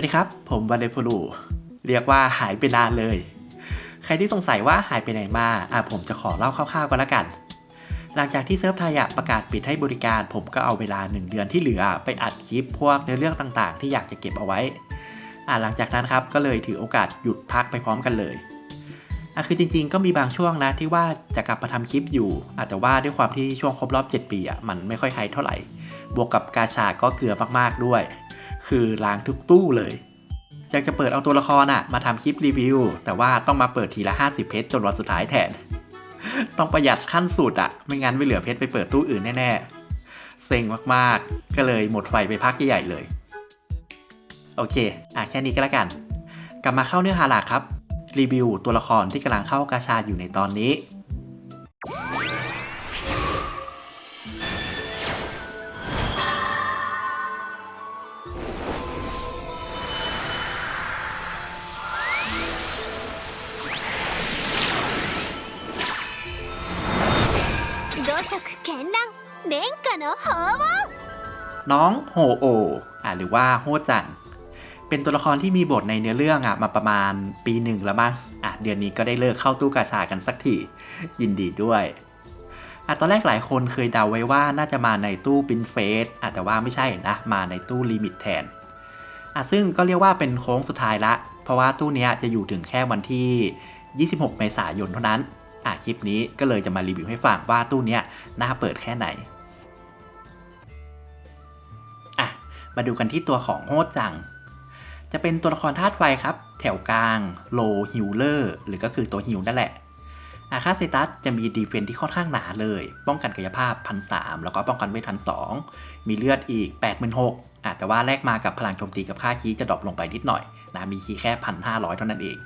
วัสดีครับ ผมวาเลพูลูเรียกว่าหายไปนานเลย ใครที่สงสัยว่าหายไปไหนมาอะผมจะขอเล่าคร่าวๆกันละกัน หลังจากที่เซิร์ฟไทยประกาศปิดให้บริการ ผมก็เอาเวลา 1 เดือนที่เหลือไปอัดคลิปพวกเนื้อเรื่องต่างๆ ที่อยากจะเก็บเอาไว้อะหลังจากนั้นครับก็เลยถือโอกาสหยุดพักไปพร้อมกันเลยอะคือจริงๆ ก็มีบางช่วงนะที่ว่าจะกลับมาทำคลิปอยู่อะแต่ว่าด้วยความที่ช่วงครบรอบ 7 ปีอะมันไม่ค่อยไฮเท่าไหร่ บวกกับกาชาก็เกลือมากๆด้วย คือล้างทุกตู้เลยอยากจะเปิดเอาตัวละครอะมาทำคลิปรีวิว แต่ว่าต้องมาเปิดทีละ 50 เพชรจนวันสุดท้ายแทน ต้องประหยัดขั้นสุดอะไม่งั้นไม่เหลือเพชรไปเปิดตู้อื่นแน่ๆเซ็งมากๆ ก็เลยหมดไฟไปพักใหญ่ๆเลย โอเคอะแค่นี้ก็แล้วกัน กลับมาเข้าเนื้อหาหลักครับ รีวิวตัวละครที่กำลังเข้ากาชาอยู่ในตอนนี้ 土足絢爛廉価の宝物 น้องโฮโออ่ะหรือว่าโฮจัง เป็นตัวละครที่มีบทในเนื้อเรื่องอ่ะมาประมาณปีหนึ่งแล้วมั้งอ่ะเดือนนี้ก็ได้เลิกเข้าตู้กาชากันสักที ยินดีด้วยอ่ะตอนแรกหลายคนเคยเดาไว้ว่าน่าจะมาในตู้ปินเฟสอ่ะแต่ว่าไม่ใช่นะ มาในตู้ลิมิตแทนอ่ะซึ่งก็เรียกว่าเป็นโค้งสุดท้ายละ เพราะว่าตู้เนี้ยจะอยู่ถึงแค่วันที่ 26 เมษายนเท่านั้น อะคลิปนี้ก็เลยจะมารีวิวให้ฟังว่าตู้เนี้ยน่าเปิดแค่ไหนอะมาดูกันที่ตัวของโฮจัง จะเป็นตัวละครธาตุไฟครับ แถวกลางโลฮิลเลอร์หรือก็คือตัวฮิลนั่นแหละอาค่าเซตัสจะมีดีเฟนที่ค่อนข้างหนาเลย ป้องกันกายภาพพันสแล้วก็ป้องกันเวทพันสมีเลือดอีก 8 6 0 0 0อะแต่ว่าแลกมากับพลังโจมตีกับค่าคีย์จะดรอปลงไปนิดหน่อยนะมีคีย์แค่ 1,500 เท่านั้นเอง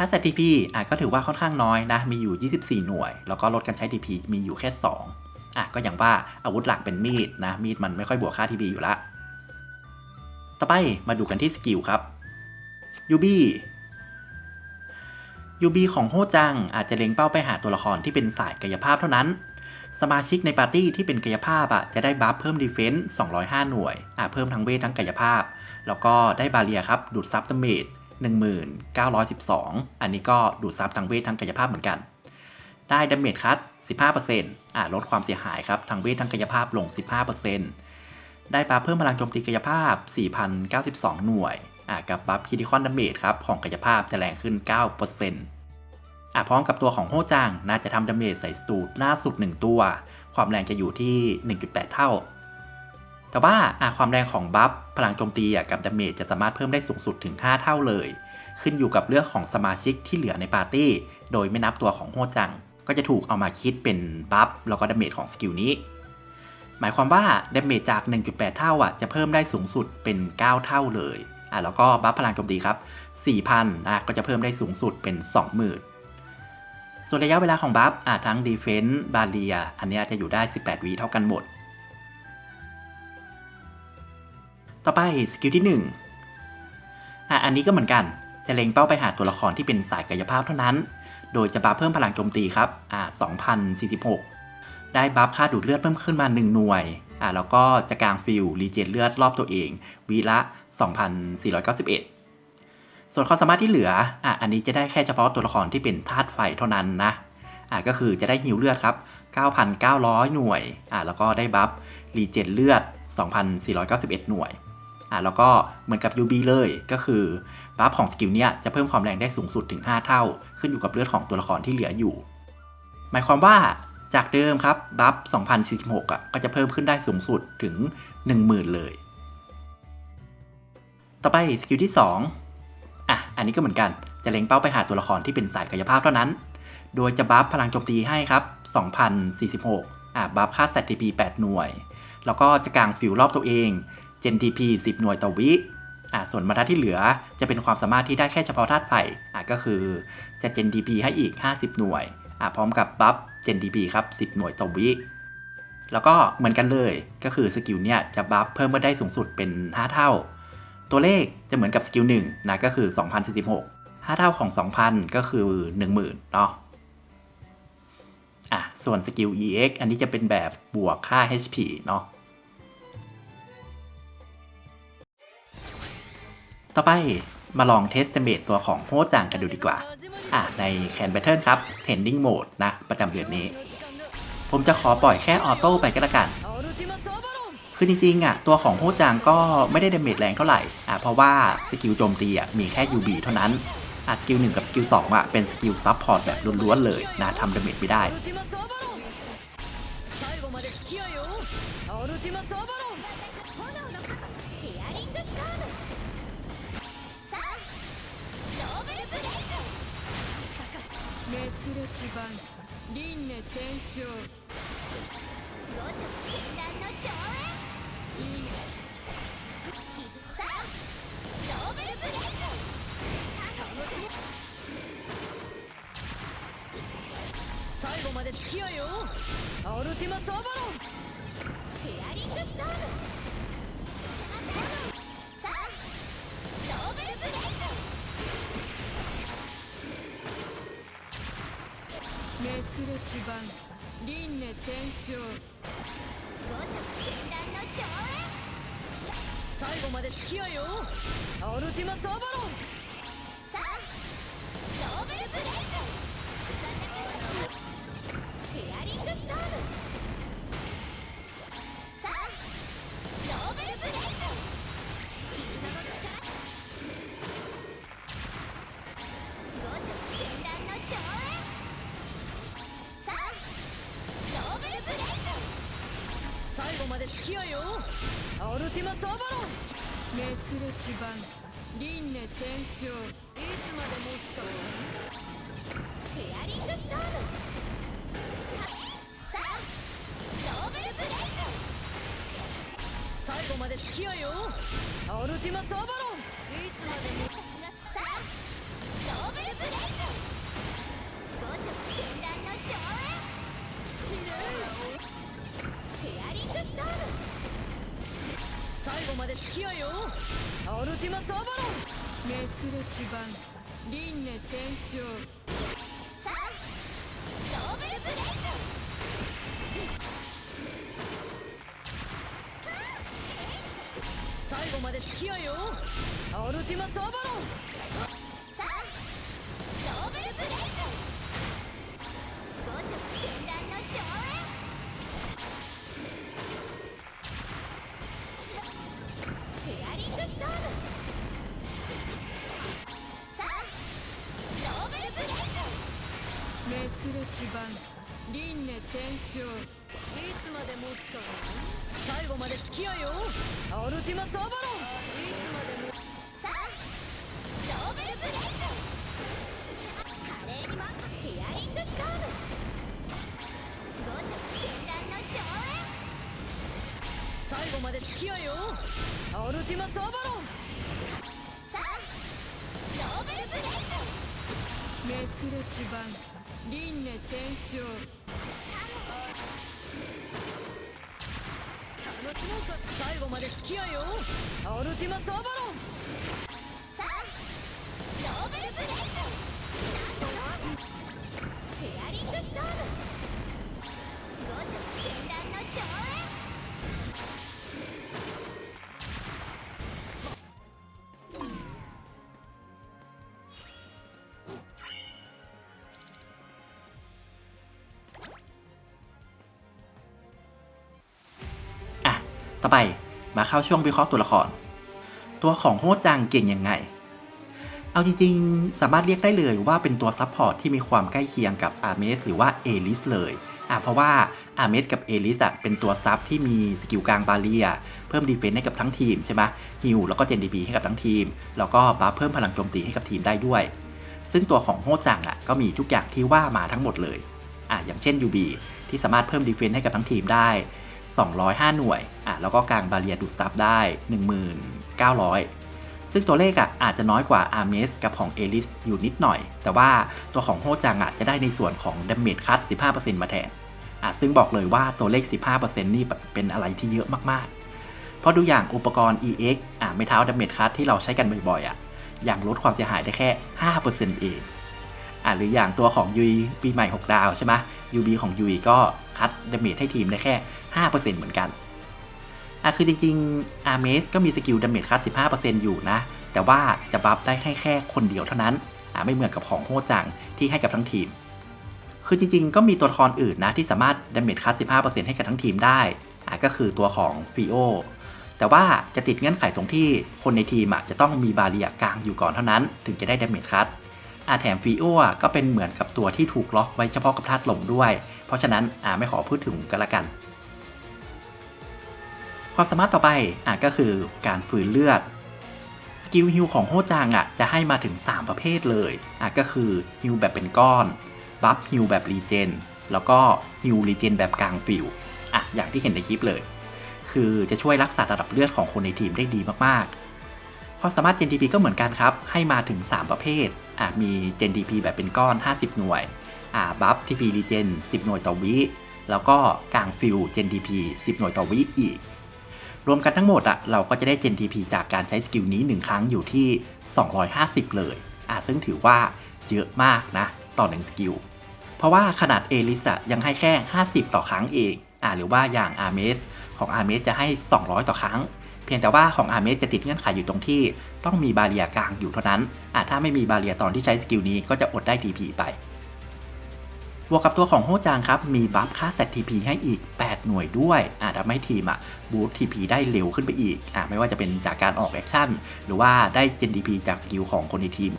ค่าเซตทีพีอะก็ถือว่าค่อนข้างน้อยนะ มีอยู่ 24 หน่วย แล้วก็ลดการใช้ TP มีอยู่แค่ 2 อะก็อย่างว่าอาวุธหลักเป็นมีดนะ มีดมันไม่ค่อยบวกค่า TP อยู่ละ ต่อไปมาดูกันที่สกิลครับยูบี้ยูบีของโฮจังอาจจะเล็งเป้าไปหาตัวละครที่เป็นสายกายภาพเท่านั้น สมาชิกในปาร์ตี้ที่เป็นกายภาพอะจะได้บัฟเพิ่มดีเฟนส์205 หน่วยอะเพิ่มทั้งเวททั้งกายภาพ แล้วก็ได้บาเรียครับดูดซับดาเมจ 1912 อันนี้ก็ดูดซับทั้งเวททั้งกายภาพเหมือนกัน ได้ดาเมจคัต15%อะลดความเสียหายครับทั้งเวททั้งกายภาพลง 15%ได้บัฟเพิ่มพลังโจมตีกายภาพ 4,092 หน่วยอะกับบัฟคิดิคอนดาเมจครับ ของกายภาพจะแรงขึ้น 9%อะพร้อมกับตัวของโฮจังน่าจะทำดาเมจใส่สูตรล่าสุด 1 ตัว ความแรงจะอยู่ที่ 1.8 เท่า แต่ว่าความแรงของบัฟพลังโจมตีกับดาเมจจะสามารถเพิ่มได้สูงสุดถึง 5 เท่าเลย ขึ้นอยู่กับเลือกของสมาชิกที่เหลือในปาร์ตี้ โดยไม่นับตัวของโฮจัง ก็จะถูกเอามาคิดเป็นบัฟแล้วก็ดาเมจของสกิลนี้ หมายความว่าดาเมจจาก 1.8 เท่าอะจะเพิ่มได้สูงสุดเป็น 9 เท่าเลยอะแล้วก็บัฟพลังโจมตีครับ 4,000อะก็จะเพิ่มได้สูงสุดเป็น 20,000ส่วนระยะเวลาของบัฟอะทั้ง Defense บาเรียอันนี้จะอยู่ได้ 18 วิเท่ากันหมด ต่อไปสกิลที่1อะอันนี้ก็เหมือนกันจะเล็งเป้าไปหาตัวละครที่เป็นสายกายภาพเท่านั้น โดยจะบัฟเพิ่มพลังโจมตีครับอ่า2,046 ได้บัฟค่าดูดเลือดเพิ่มขึ้นมา 1 หน่วยอ่าแล้วก็จะกางฟิลรีเจนเลือดรอบตัวเองวีละ 2,491 ส่วนความสามารถที่เหลืออะอันนี้จะได้แค่เฉพาะตัวละครที่เป็นธาตุไฟเท่านั้นนะอะก็คือจะได้ฮิวเลือดครับ 9,900 หน่วยอะแล้วก็ได้บัฟรีเจนเลือด 2,491 หน่วย อะแล้วก็เหมือนกับ UB เลยก็คือบัฟของสกิลเนี้ยจะเพิ่มความแรงได้สูงสุดถึง 5 เท่า ขึ้นอยู่กับเลือดของตัวละครที่เหลืออยู่ หมายความว่าจากเดิมครับบัฟ2046อะก็จะเพิ่มขึ้นได้สูงสุดถึง 10,000 เลย ต่อไปสกิลที่ 2อะอันนี้ก็เหมือนกันจะเล็งเป้าไปหาตัวละครที่เป็นสายกายภาพเท่านั้น โดยจะบัฟพลังโจมตีให้ครับ2046อะบัฟค่า set TP 8 หน่วย แล้วก็จะกางฟิวรอบตัวเอง Gen TP 10 หน่วยต่อวิอะส่วนมาทัที่เหลือจะเป็นความสามารถที่ได้แค่เฉพาะธาตุไฟอะก็คือจะ Gen TP ให้อีก 50 หน่วยอะพร้อมกับบัฟ Gen TP ครับ 10 หน่วยต่อวิแล้วก็เหมือนกันเลยก็คือสกิลเนี่ยจะบัฟเพิ่มเมาได้สูงสุดเป็น 5 เท่า ตัวเลขจะเหมือนกับสกิล1นะก็คือ 2046 5 เท่าของ 2,000 ก็คือ 10,000 เนาะอะส่วนสกิล EX อันนี้จะเป็นแบบบวกค่า HP เนาะ ต่อไปมาลองเทสเ i เมตตัวของโฮจังกันดูดีกว่า อะในแคนแบทเทิลครับ Trending Mode นะ ประจำเดือนนี้ ผมจะขอปล่อยแค่ออโต้ไปก็แล้วกัน คือจริงๆอะตัวของโฮจังก็ไม่ได้เดเมจแรงเท่าไหร่อะเพราะว่าสกิลโจมตีอะมีแค่ UB เท่านั้นอะสกิล1กับสกิล2อะเป็นสกิลซับพอร์ตแบบล้วนๆเลยนะทำเดเมจไม่ได้ 転生五条絢爛の上演いいねさあノーベルブレイク最後まで付き合えよ。アルティマスアバロン。シェアリングストーム番輪廻転生五色絢爛の上演最後まで付き合えよアルティマスアバロンさあノーベルブレイクシェアリングストームまで付き合えよ。アルティマスアバロン。滅裂版輪廻転生。いつまで持つかシェアリングストームさあノーベルブレイク最後まで付き合えよアルティマスアバロンいつまで持つ最後まで付き合えよアルティマスアバロン滅裂版輪廻転生さあノーベルブレイク最後まで付き合えよ。アルティマスアバロン。まで持つか最後まで付き合えよアルティマスアバロンいつまで持つさあノーベルブレイク。華麗にもシェアリングストーム五条絢爛の上演最後まで付き合えよアルティマスアバロンさあノーベルブレイク滅裂版輪廻転生。楽しもうか最後まで付き合えよアルティマスアバロン。さあノーベルブレイク。シェアリングストーム。五条絢爛の上演 มาเข้าช่วงวิเคราะห์ตัวละคร ตัวของโฮจังเก่งยังไง เอาจริงๆ สามารถเรียกได้เลยว่าเป็นตัวซับพอร์ตที่มีความใกล้เคียงกับอาเมสหรือว่าเอลิสเลยอะเพราะว่าอาเมสกับเอลิสอะเป็นตัวซับที่มีสกิลกลางบาเรีย เพิ่มดีเฟนส์ให้กับทั้งทีมใช่ไหมฮิลแล้วก็เจนดีบีให้กับทั้งทีม แล้วก็บัฟเพิ่มพลังโจมตีให้กับทีมได้ด้วย ซึ่งตัวของโฮจังอะก็มีทุกอย่างที่ว่ามาทั้งหมดเลยอะอย่างเช่น UB ที่สามารถเพิ่มดีเฟนส์ให้กับทั้งทีมได้ 205 หน่วย อะ แล้วก็กลางบาเรียดูดซับได้ 1900 ซึ่งตัวเลขอะอาจจะน้อยกว่า a r m e s กับของ a l i s อยู่นิดหน่อย แต่ว่าตัวของโฮจังอะจะได้ในส่วนของ Damage Cut 15%มาแทน อะ ซึ่งบอกเลยว่าตัวเลข 15%นี่เป็นอะไรที่เยอะมากๆ เพราะดูอย่างอุปกรณ์ EX อะ ไม่เท้า Damage Cut ที่เราใช้กันบ่อยๆ อะ อย่างลดความเสียหายได้แค่ 5%เอง อะหรืออย่างตัวของยุยปีใหม่ 6 ดาวใช่ไหม UB ของยุยก็คัดดาเมจให้ทีมได้แค่ 5%เหมือนกันอะคือจริงๆ a r m e s ก็มีสกิลดาเมจคัด 15%อยู่นะ แต่ว่าจะบัฟได้ให้แค่คนเดียวเท่านั้นอ่าไม่เหมือนกับของโฮจังที่ให้กับทั้งทีม คือจริงๆ ก็มีตัวละครอื่นนะที่สามารถดาเมจคัส15%ให้กับทั้งทีมได้อ่าก็คือตัวของฟิโอแต่ว่าจะติดเงื่อนไขตรงที่คนในทีมอะจะต้องมีบาเรียกลางอยู่ก่อนเท่านั้น ถึงจะได้ดาเมจคัส อาแถมฟิโออะก็เป็นเหมือนกับตัวที่ถูกล็อกไว้เฉพาะกับธาตุลมด้วย เพราะฉะนั้นอาไม่ขอพูดถึงกันละกัน ความสามารถต่อไปอะก็คือการฝืนเลือดสกิลฮิลของโฮจางอะจะให้มาถึง 3 ประเภทเลยอะก็คือฮิลแบบเป็นก้อนบัฟฮิลแบบรีเจนแล้วก็ฮิลรีเจนแบบกลางฟิวอะอย่างที่เห็นในคลิปเลย คือจะช่วยรักษาระดับเลือดของคนในทีมได้ดีมากๆความสามารถ Gen TP ก็เหมือนกันครับ ให้มาถึง 3 ประเภท อะมี Gen TP แบบเป็นก้อน 50 หน่วยอะบัฟ TP รีเจน10 หน่วยต่อวิแล้วก็กลางฟิล Gen TP 10 หน่วยต่อวิอีก รวมกันทั้งหมดอะเราก็จะได้ Gen TP จากการใช้สกิลนี้ 1 ครั้งอยู่ที่ 250 เลยอะซึ่งถือว่าเยอะมากนะ ต่อ1สกิล เพราะว่าขนาด a l i s อะยังให้แค่ 50 ต่อครั้งเองอะหรือว่าอย่าง a r m e s ของ a r m e s จะให้ 200 ต่อครั้ง เพียงแต่ว่าของ a r m e s จะติดเงื่อนไขอยู่ตรงที่ ต้องมีบาเรียกลางอยู่เท่านั้นอะถ้าไม่มีบาเรียตอนที่ใช้สกิลนี้ก็จะอดได้ TP ไปบวกกับตัวของโฮจางครับ มีบัฟค่าเซต TP ให้อีก 8 หน่วยด้วยอาจทำให้ทีมอะบูท TP ได้เร็วขึ้นไปอีกอะไม่ว่าจะเป็นจากการออกแอคชั่น หรือว่าได้เจน TP จากสกิลของคนในทีม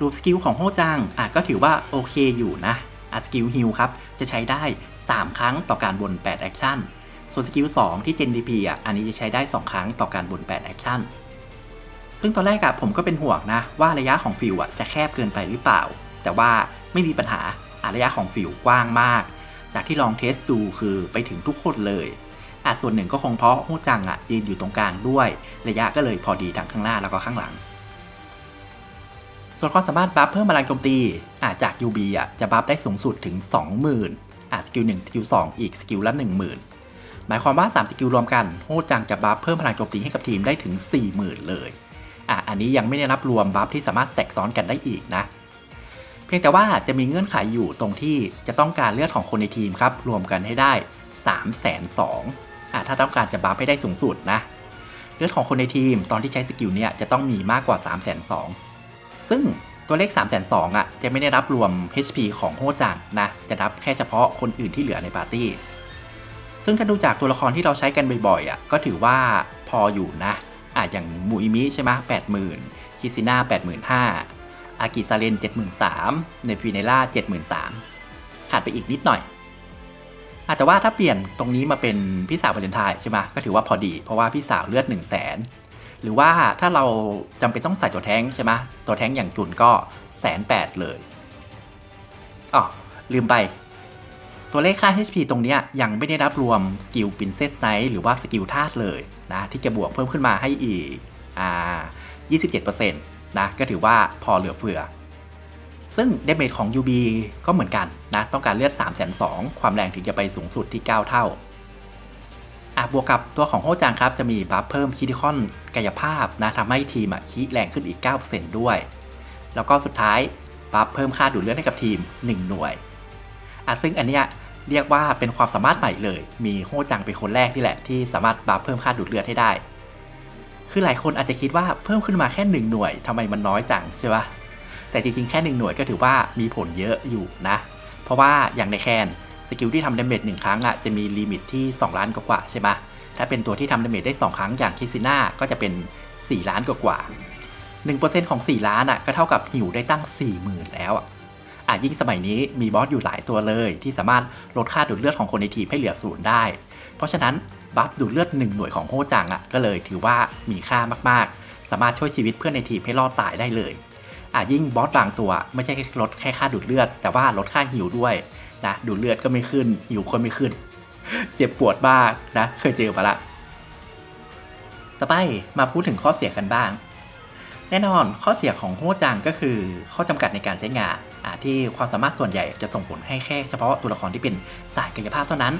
รูปสกิลของโฮจางอะก็ถือว่าโอเคอยู่นะอะสกิลฮิลครับ จะใช้ได้ 3 ครั้งต่อการบน 8 แอคชั่น ส่วนสกิล2ที่เจน TP อะ อันนี้จะใช้ได้ 2 ครั้งต่อการบน8แอคชั่น ซึ่งตอนแรกอะผมก็เป็นห่วงนะ ว่าระยะของฟิวอะจะแคบเกินไปหรือเปล่า แต่ว่าไม่มีปัญหาอะระยะของฟิวกว้างมาก จากที่ลองเทสดูคือไปถึงทุกคนเลยอาจส่วนหนึ่งก็คงเพราะฮู้จังอะยืนอยู่ตรงกลางด้วย ระยะก็เลยพอดีทั้งข้างหน้าแล้วก็ข้างหลัง ส่วนความสามารถบัฟเพิ่มพลังโจมตีอาจจาก UB อะจะบัฟได้สูงสุดถึง 20,000อาจสกิล1สกิล2อีกสกิลละ 10,000 หมายความว่า 3 สกิลรวมกันโฮจังจะบัฟเพิ่มพลังโจมตีให้กับทีมได้ถึง 40,000 เลยอะอันนี้ยังไม่ได้นับรวมบัฟที่สามารถแตกซ้อนกันได้อีกนะ เพียงแต่ว่าจะมีเงื่อนไขอยู่ตรงที่จะต้องการเลือดของคนในทีมครับ รวมกันให้ได้ 3 2 0 0 0อะถ้าต้องการจะบัฟให้ได้สูงสุดนะเลือดของคนในทีมตอนที่ใช้สกิลเนี่ยจะต้องมีมากกว่า 3 2 0 0 0ซึ่งตัวเลข 3 2 0 0 0อะจะไม่ได้รับรวม HP ของโฮจังนะ จะนับแค่เฉพาะคนอื่นที่เหลือในปาร์ตี้ ซึ่งถ้าดูจากตัวละครที่เราใช้กันบ่อยๆอะก็ถือว่าพออยู่นะอะอย่างมูอิมิใช่ไหมแปดหมื่นคิซิน่าแปดหมื่นห้าอากิซาเรนเจ็ดหมื่นสามเนฟิเนล่าเจ็ดหมื่นสามขาดไปอีกนิดหน่อยอาแต่ว่าถ้าเปลี่ยนตรงนี้มาเป็นพี่สาววาเลนไทน์ใช่ไหมก็ถือว่าพอดีเพราะว่าพี่สาวเลือด1 0 0 0 0แสนหรือว่าถ้าเราจำเป็นต้องใส่ตัวแท้งใช่ไหมตัวแท้งอย่างจุนก็แสนแปดเลยอ๋อลืมไป ตัวเลขค่า HP ตรงนี้ยังไม่ได้รับรวมสกิล Princess Knight หรือว่าสกิลธาตุเลยนะที่จะบวกเพิ่มขึ้นมาให้อีกอ่า27%นะก็ถือว่าพอเหลือเฟือ ซึ่งเดเมจของ UB ก็เหมือนกันนะต้องการเลือด 3 2 0 0ความแรงถึงจะไปสูงสุดที่ 9 เท่าอะบวกกับตัวของโฮจังครับจะมีบัฟเพิ่มคิดิคอนกายภาพนะทำให้ทีมอะคีแรงขึ้นอีก 9%ด้วย แล้วก็สุดท้ายบัฟเพิ่มค่าดูดเลือดให้กับทีม 1 หน่วย อะซึ่งอันเนี้ยเรียกว่าเป็นความสามารถใหม่เลย มีโฮจังเป็นคนแรกที่แหละ ที่สามารถบัฟเพิ่มค่าดูดเลือดให้ได้ คือหลายคนอาจจะคิดว่าเพิ่มขึ้นมาแค่หนึ่งหน่วยทำไมมันน้อยจังใช่ปะแต่จริงๆ แค่หนึ่งหน่วยก็ถือว่ามีผลเยอะอยู่นะ เพราะว่าอย่างในแคนสกิลที่ทำดาเมจหนึ่งครั้งอะจะมีลิมิตที่ 2 ล้านกว่าใช่ปะถ้าเป็นตัวที่ทำดาเมจได้ 2 ครั้งอย่างคิซิน่าก็จะเป็น 4 ล้านกว่าๆ1%ของ 4 ล้านอะก็เท่ากับหิวได้ตั้ง 40,000 แล้วอะ อะยิ่งสมัยนี้มีบอสอยู่หลายตัวเลย ที่สามารถลดค่าดูดเลือดของคนในทีมให้เหลือศูนย์ได้ เพราะฉะนั้นบัฟดูดเลือด 1 หน่วยของโฮจังอะก็เลยถือว่ามีค่ามากๆ สามารถช่วยชีวิตเพื่อนในทีมให้รอดตายได้เลยอะยิ่งบอสบางตัวไม่ใช่แค่ลดแค่ค่าดูดเลือด แต่ว่าลดค่าหิวด้วยนะดูดเลือดก็ไม่ขึ้นหิวก็ไม่ขึ้น เจ็บปวดบ้างนะเคยเจอมาละต่อไปมาพูดถึงข้อเสียกันบ้าง แน่นอนข้อเสียของโฮจังก็คือข้อจำกัดในการใช้งาน ที่ความสามารถส่วนใหญ่จะส่งผลให้แค่เฉพาะตัวละครที่เป็นสายกายภาพเท่านั้น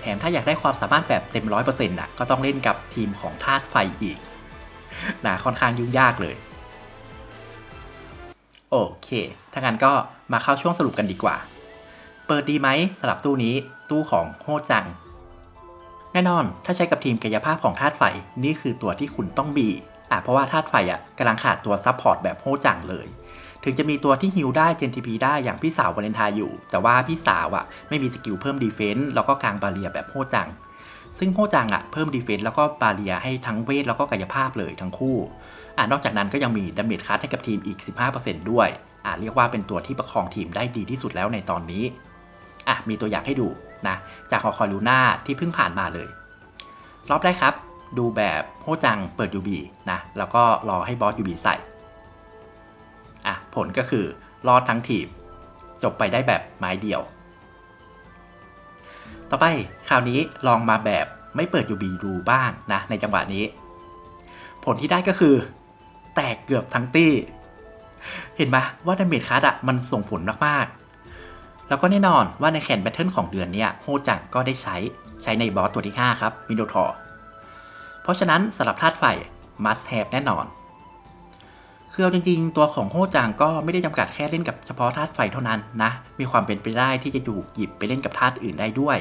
แถมถ้าอยากได้ความสามารถแบบเต็มร้อยเปอร์เซ็นต์อะก็ต้องเล่นกับทีมของธาตุไฟอีกนะค่อนข้างยุ่งยากเลย โอเค ถ้างั้นก็มาเข้าช่วงสรุปกันดีกว่า เปิดดีไหมสำหรับตู้นี้ตู้ของโฮจัง แน่นอนถ้าใช้กับทีมกายภาพของธาตุไฟนี่คือตัวที่คุณต้องบีอะเพราะว่าธาตุไฟอะกำลังขาดตัวซับพอร์ตแบบโฮจังเลย ถึงจะมีตัวที่ฮิลได้เจนทีพีได้อย่างพี่สาววาเลนไทน์อยู่ แต่ว่าพี่สาวอะไม่มีสกิลเพิ่มดีเฟนซ์แล้วก็กลางบาเรียแบบโฮจัง ซึ่งโฮจังอะเพิ่มดีเฟนซ์แล้วก็บาเรียให้ทั้งเวทแล้วก็กายภาพเลยทั้งคู่อ่านอกจากนั้นก็ยังมีดาเมจคัสให้กับทีมอีก 15%ด้วยอ่าเรียกว่าเป็นตัวที่ประคองทีมได้ดีที่สุดแล้วในตอนนี้อะมีตัวอย่างให้ดูนะจากคอคอลูน่าที่เพิ่งผ่านมาเลย รอบแรกครับ ดูแบบโฮจังเปิด UB นะแล้วก็รอให้บอส UB ใส่ อะผลก็คือรอดทั้งทีม จบไปได้แบบไม้เดียว ต่อไปคราวนี้ลองมาแบบไม่เปิด UB ดูบ้างนะในจังหวะนี้ ผลที่ได้ก็คือ แตกเกือบทั้งตี้ เห็นไหมว่าดาเมจคัสอะมันส่งผลมากๆ แล้วก็แน่นอนว่าในแคนแบทเทิลของเดือนเนี้ยโฮจังก็ได้ใช้ใช้ในบอสตัวที่ 5 ครับมิโดทอเพราะฉะนั้นสำหรับธาตุไฟ must have แน่นอน คือเอาจริงๆ ตัวของโฮจังก็ไม่ได้จำกัดแค่เล่นกับเฉพาะธาตุไฟเท่านั้นนะ มีความเป็นไปได้ที่จะอยู่หยิบไปเล่นกับธาตุอื่นได้ด้วย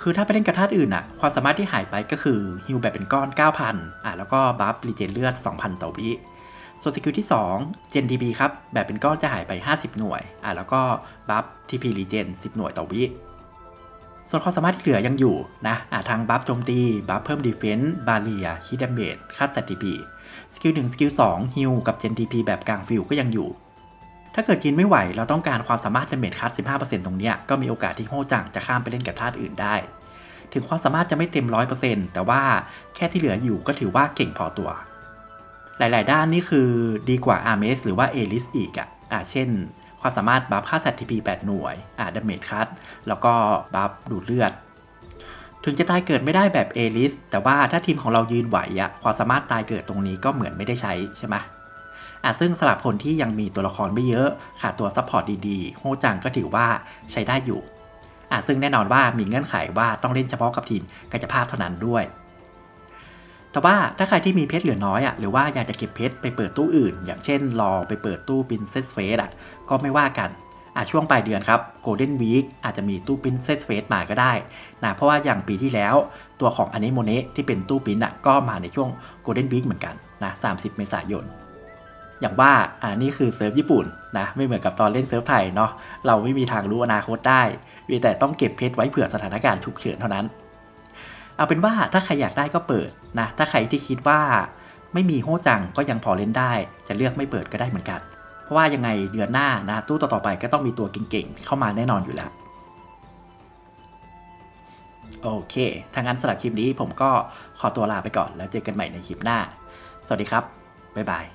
คือถ้าไปเล่นกับธาตุอื่นอะความสามารถที่หายไปก็คือฮิลแบบเป็นก้อน 9,000อะแล้วก็บัฟรีเจนเลือด 2,000 ต่อวิส่วนสกิลที่2 Gen DB ครับ แบบเป็นก้อนจะหายไป 50 หน่วยอะแล้วก็บัฟ TP Regen 10 หน่วยต่อวิ ส่วนความสามารถที่เหลือยังอยู่นะะทางบัฟโจมตี บัฟเพิ่มดีเฟนส์บาเรียคิดดาเมจคัสสติปีสกิล1สกิล2ฮิลกับ Gen DP แบบกลางฟิลก็ยังอยู่ ถ้าเกิดยินไม่ไหว เราต้องการความสามารถดาเมจคัส15%ตรงเนี้ยก็มีโอกาสที่โฮจังจะข้ามไปเล่นกับธาตุอื่นได้ ถึงความสามารถจะไม่เต็ม 100%แต่ว่าแค่ที่เหลืออยู่ก็ถือว่าเก่งพอตัว หลาย ๆ ด้านนี่คือดีกว่า RMS หรือว่า A-list อีกอะอะเช่น ความสามารถบัฟค่าสัตว์ TP 8หน่วยอะดาเมจคัตแล้วก็บัฟดูดเลือด ถึงจะตายเกิดไม่ได้แบบ A-list แต่ว่าถ้าทีมของเรายืนไหวอะความสามารถตายเกิดตรงนี้ก็เหมือนไม่ได้ใช้ใช่ไหมอะซึ่งสำหรับคนที่ยังมีตัวละครไม่เยอะขาดตัวซัพพอร์ตดีๆโฮจังก็ถือว่าใช้ได้อยู่อะซึ่งแน่นอนว่ามีเงื่อนไขว่าต้องเล่นเฉพาะกับทีมกายภาพเท่านั้นด้วย แต่ว่าถ้าใครที่มีเพชรเหลือน้อยอะหรือว่าอยากจะเก็บเพชรไปเปิดตู้อื่น อย่างเช่นรอไปเปิดตู้ Princess Face อะก็ไม่ว่ากันอะช่วงปลายเดือนครับ Golden Week อาจจะมีตู้ Princess Face มาก็ได้นะเพราะว่าอย่างปีที่แล้วตัวของอ n น m o n e ที่เป็นตู้ปิ้นอะก็มาในช่วง Golden Week เหมือนกันนะ30 เมษายน อย่างว่าอ่านี่คือเซิร์ฟญี่ปุ่นนะไม่เหมือนกับตอนเล่นเซิร์ฟไทยเนาะเราไม่มีทางรู้อนาคตได้มีแต่ต้องเก็บเพชรไว้เผื่อสถานการณ์ฉุกเฉินเท่านั้น เอาเป็นว่าถ้าใครอยากได้ก็เปิดนะ ถ้าใครที่คิดว่าไม่มีโฮจังก็ยังพอเล่นได้ จะเลือกไม่เปิดก็ได้เหมือนกัน เพราะว่ายังไงเดือนหน้านะตู้ต่อๆไปก็ต้องมีตัวเก่งๆเข้ามาแน่นอนอยู่แล้วโอเคทางนั้นสำหรับคลิปนี้ผมก็ขอตัวลาไปก่อนแล้วเจอกันใหม่ในคลิปหน้า สวัสดีครับ บ๊ายบาย